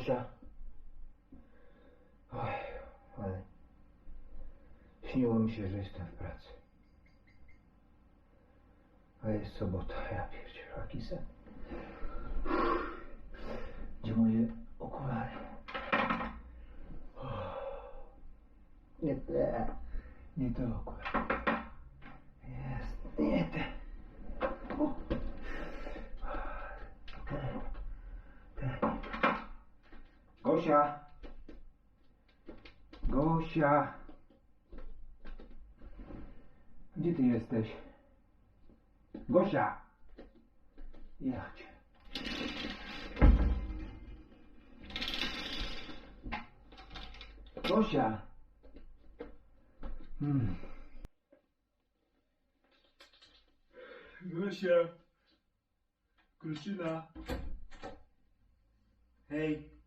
Gosia. Oj, ale śniło mi się, że jestem w pracy. A jest sobota, ja pierdzielę, jaki sen. Gdzie moje okulary? Nie te, nie te okulary. Jest, nie te. O. Te, te. Gosia. Gosia. Gdzie ty jesteś? Gosia. Ja cię. Gosia. Hmm. Gosia, Krystyna, Hej.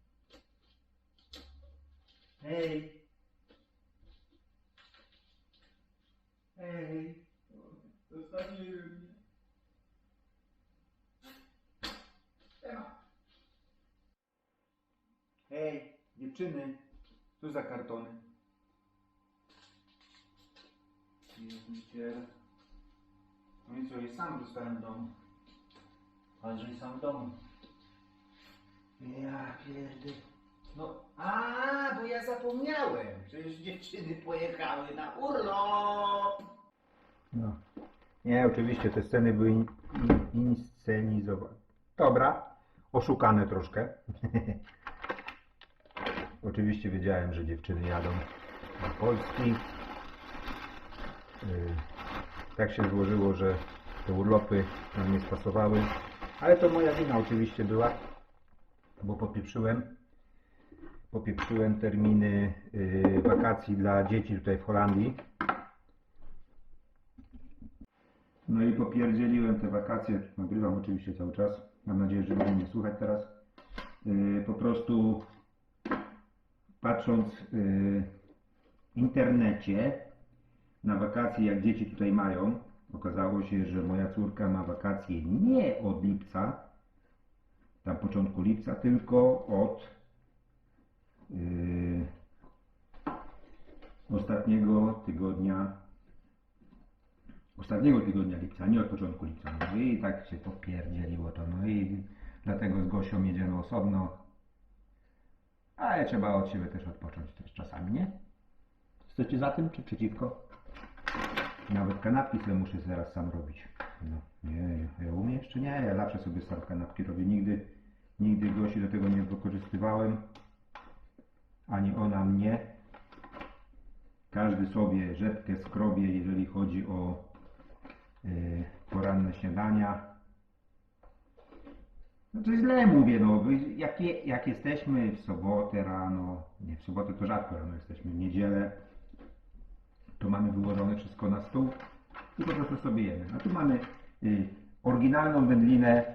Hej. Hej. zostawcie mnie. Hej, dziewczyny. Co za kartony? Pierdziele. No i co, jest sam zostałem w domu. Andrzej sam w domu. Ja pierdolę. No, a, zapomniałem. Przecież dziewczyny pojechały na urlop. No. Nie, oczywiście te sceny były in, in, inscenizowane. Dobra, oszukane troszkę. Oczywiście wiedziałem, że dziewczyny jadą do Polski. Yy, Tak się złożyło, że te urlopy nam nie spasowały. Ale to moja wina oczywiście była, bo popieprzyłem. Popieprzyłem terminy yy, wakacji dla dzieci tutaj w Holandii. No i popierdzieliłem te wakacje. Nagrywam oczywiście cały czas. Mam nadzieję, że będzie mnie słuchać teraz. Yy, Po prostu patrząc yy, w internecie na wakacje, jak dzieci tutaj mają, okazało się, że moja córka ma wakacje nie od lipca, tam początku lipca, tylko od yy, ostatniego tygodnia ostatniego tygodnia lipca, nie od początku lipca. No i tak się popierdzieliło to. No i dlatego z Gosią jedziemy osobno. Ale trzeba od siebie też odpocząć też czasami, nie? Jesteście za tym, czy przeciwko? Nawet kanapki sobie muszę zaraz sam robić. No, nie, ja umiem jeszcze nie, ja zawsze sobie sam kanapki robię. Nigdy, nigdy Gosi do tego nie wykorzystywałem. Ani ona mnie. Każdy sobie rzepkę skrobie, jeżeli chodzi o yy, poranne śniadania. To źle mówię, no, jak, jak jesteśmy w sobotę rano, nie w sobotę to rzadko rano jesteśmy, w niedzielę, to mamy wyłożone wszystko na stół i po prostu sobie jemy. A tu mamy y, oryginalną wędlinę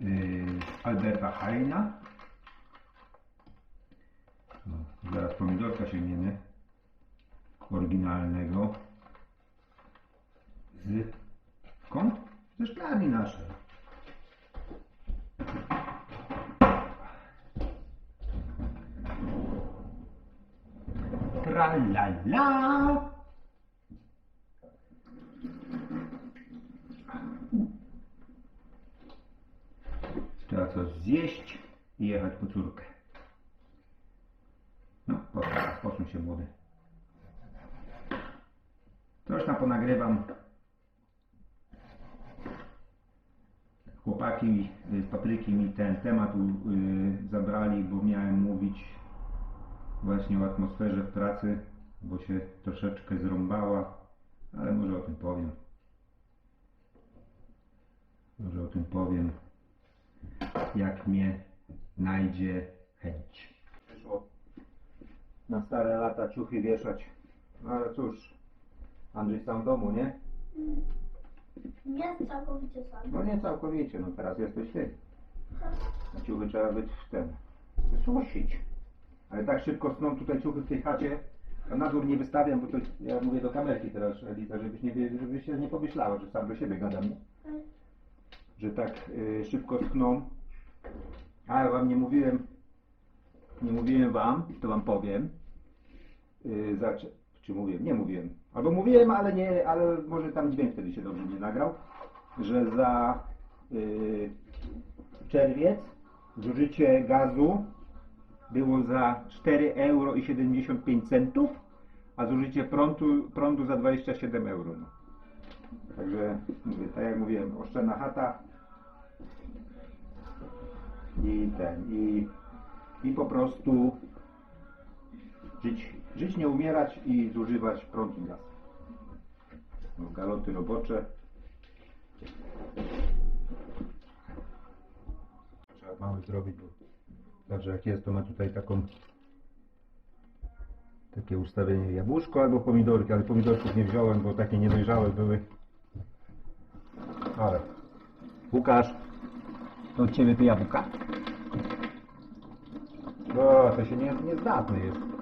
y, Alberta Heina. No, zaraz pomidorka się miemy oryginalnego z skąd? Ze szklarni naszej. Tralala. Trzeba coś zjeść i jechać po córkę. No, posuń, posuń się młody. Coś ponagrywam. Chłopaki y, z Papryki mi ten temat y, zabrali, bo miałem mówić właśnie o atmosferze w pracy, bo się troszeczkę zrąbała, ale może o tym powiem. Może o tym powiem, jak mnie najdzie chęć. Przyszło na stare lata ciuchy wieszać. No ale cóż, Andrzej sam w domu, nie? Nie całkowicie sam. No nie całkowicie, no teraz jesteś ty. A ciuchy trzeba być w ten, wysusić. Ale tak szybko sną tutaj ciuchy w tej chacie, a na nie wystawiam, bo to ja mówię do kamerki teraz, Elita, żebyś, nie, żebyś się nie pomyślała, że sam do siebie gadam, nie? że tak y, szybko schną. A ja wam nie mówiłem, nie mówiłem wam, to wam powiem. Zaczy, czy mówiłem? Nie mówiłem. Albo mówiłem, ale nie, ale może tam dźwięk wtedy się dobrze nie nagrał, że za yy, czerwiec zużycie gazu było za 4 euro i 75 centów, a zużycie prądu, prądu za 27 euro. No. Także mówię, tak jak mówiłem, oszczędna chata i ten, i, i po prostu żyć, żyć, nie umierać i zużywać prąd i gaz. No, galoty robocze. Trzeba mały zrobić, bo także jak jest, to ma tutaj taką takie ustawienie jabłuszko albo pomidorki, ale pomidorków nie wziąłem, bo takie niedojrzałe były. Ale Łukasz, to od Ciebie to jabłka? No, to się nie, niezdatny jest.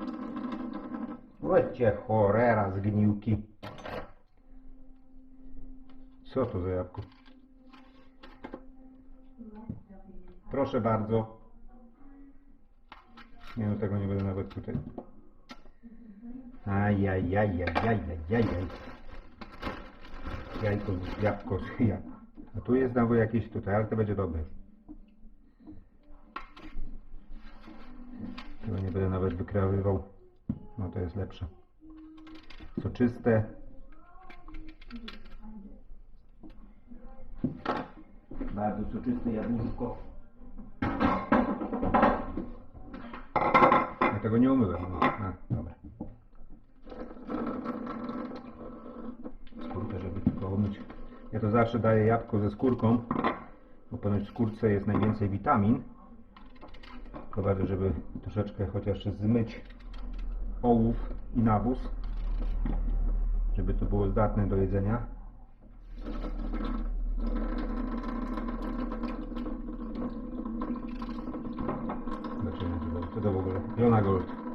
Weźcie chorera zgniłki. Co to za jabłko? Proszę bardzo. Nie no, tego nie będę nawet tutaj. Ajajajajajajajaj. Jajko, jabłko, jabłko. A tu jest znowu jakieś tutaj, ale to będzie dobre. Tego nie będę nawet wykreowywał. No to jest lepsze. Soczyste. Bardzo soczyste jabłuszko. Ja tego nie umyłem. No. A, dobra. Skórkę, żeby tylko umyć. Ja to zawsze daję jabłko ze skórką, bo ponoć w skórce jest najwięcej witamin. Prowadzę, żeby troszeczkę chociaż zmyć ołów i nawóz, żeby to było zdatne do jedzenia. Zobaczymy, co to- w ogóle. Jona Gold.